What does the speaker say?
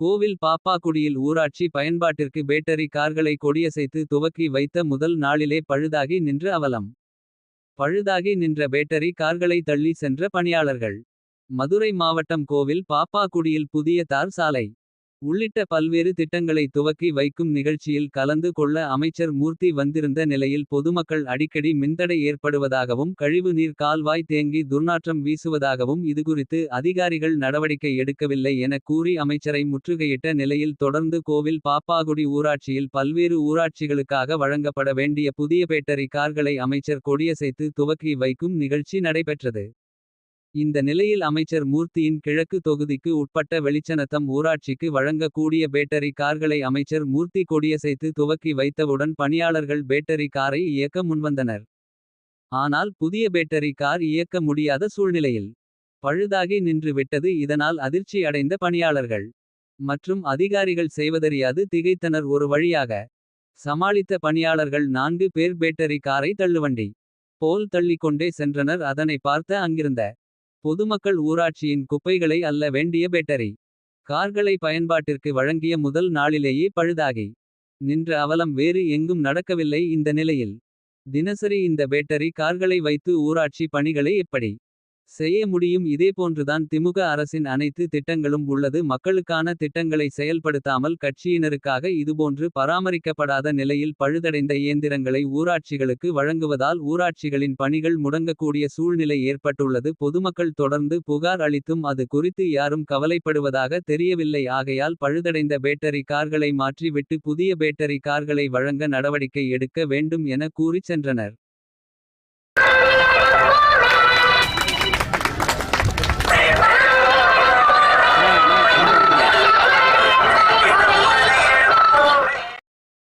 கோவில் பாப்பாக்குடியில் ஊராட்சி பயன்பாட்டிற்கு பேட்டரி கார்களை கொடியசைத்து துவக்கி வைத்த முதல் நாளிலே பழுதாகி நின்ற அவலம். பழுதாகி நின்ற பேட்டரி கார்களை தள்ளி சென்ற பணியாளர்கள். மதுரை மாவட்டம் கோவில் பாப்பாக்குடியில் புதிய தார் சாலை. உள்ளிட்ட பல்வேறு திட்டங்களை துவக்கி வைக்கும் நிகழ்ச்சியில் கலந்து கொள்ள அமைச்சர் மூர்த்தி வந்திருந்த நிலையில் பொதுமக்கள் அடிக்கடி மின்தடை ஏற்படுவதாகவும் கழிவு நீர் கால்வாய் தேங்கி துர்நாற்றம் வீசுவதாகவும் இதுகுறித்து அதிகாரிகள் நடவடிக்கை எடுக்கவில்லை என கூறி அமைச்சரை முற்றுகையிட்ட நிலையில் தொடர்ந்து கோவில் பாப்பாகுடி ஊராட்சியில் பல்வேறு ஊராட்சிகளுக்காக வழங்கப்பட வேண்டிய புதிய பேட்டரி கார்களை அமைச்சர் கொடியசைத்து துவக்கி வைக்கும் நிகழ்ச்சி நடைபெற்றது. இந்த நிலையில் அமைச்சர் மூர்த்தியின் கிழக்கு தொகுதிக்கு உட்பட்ட வெளிச்சனத்தம் ஊராட்சிக்கு வழங்கக்கூடிய பேட்டரி கார்களை அமைச்சர் மூர்த்தி கொடியசைத்து துவக்கி வைத்தவுடன் பணியாளர்கள் பேட்டரி காரை இயக்க முன்வந்தனர். ஆனால் புதிய பேட்டரி கார் இயக்க முடியாத சூழ்நிலையில். பழுதாகி நின்று விட்டது இதனால் அதிர்ச்சி அடைந்த பணியாளர்கள். மற்றும் அதிகாரிகள் செய்வதறியாது திகைத்தனர் ஒரு வழியாக. சமாளித்த பணியாளர்கள் நான்கு பேர் பேட்டரி காரை தள்ளுவண்டி. போல் தள்ளிக்கொண்டே சென்றனர் அதனை பார்த்த அங்கிருந்த. பொதுமக்கள் ஊராட்சியின் குப்பைகளை அல்ல வேண்டிய பேட்டரி. கார்களை பயன்பாட்டிற்கு வழங்கிய முதல் நாளிலேயே பழுதாகி. நின்ற அவலம் வேறு எங்கும் நடக்கவில்லை இந்த நிலையில். தினசரி இந்த பேட்டரி கார்களை வைத்து ஊராட்சி பணிகளை எப்படி. செய்ய முடியும். இதேபோன்றுதான் திமுக அரசின் அனைத்து திட்டங்களும் உள்ளது. மக்களுக்கான திட்டங்களை செயல்படுத்தாமல் கட்சியினருக்காக இதுபோன்று பராமரிக்கப்படாத நிலையில் பழுதடைந்த இயந்திரங்களை ஊராட்சிகளுக்கு வழங்குவதால் ஊராட்சிகளின் பணிகள் முடங்கக்கூடிய சூழ்நிலை ஏற்பட்டுள்ளது. பொதுமக்கள் தொடர்ந்து புகார் அளித்தும் அது குறித்து யாரும் கவலைப்படுவதாக தெரியவில்லை. ஆகையால் பழுதடைந்த பேட்டரி கார்களை மாற்றிவிட்டு புதிய பேட்டரி கார்களை வழங்க நடவடிக்கை எடுக்க வேண்டும் என கூறிச் சென்றனர்.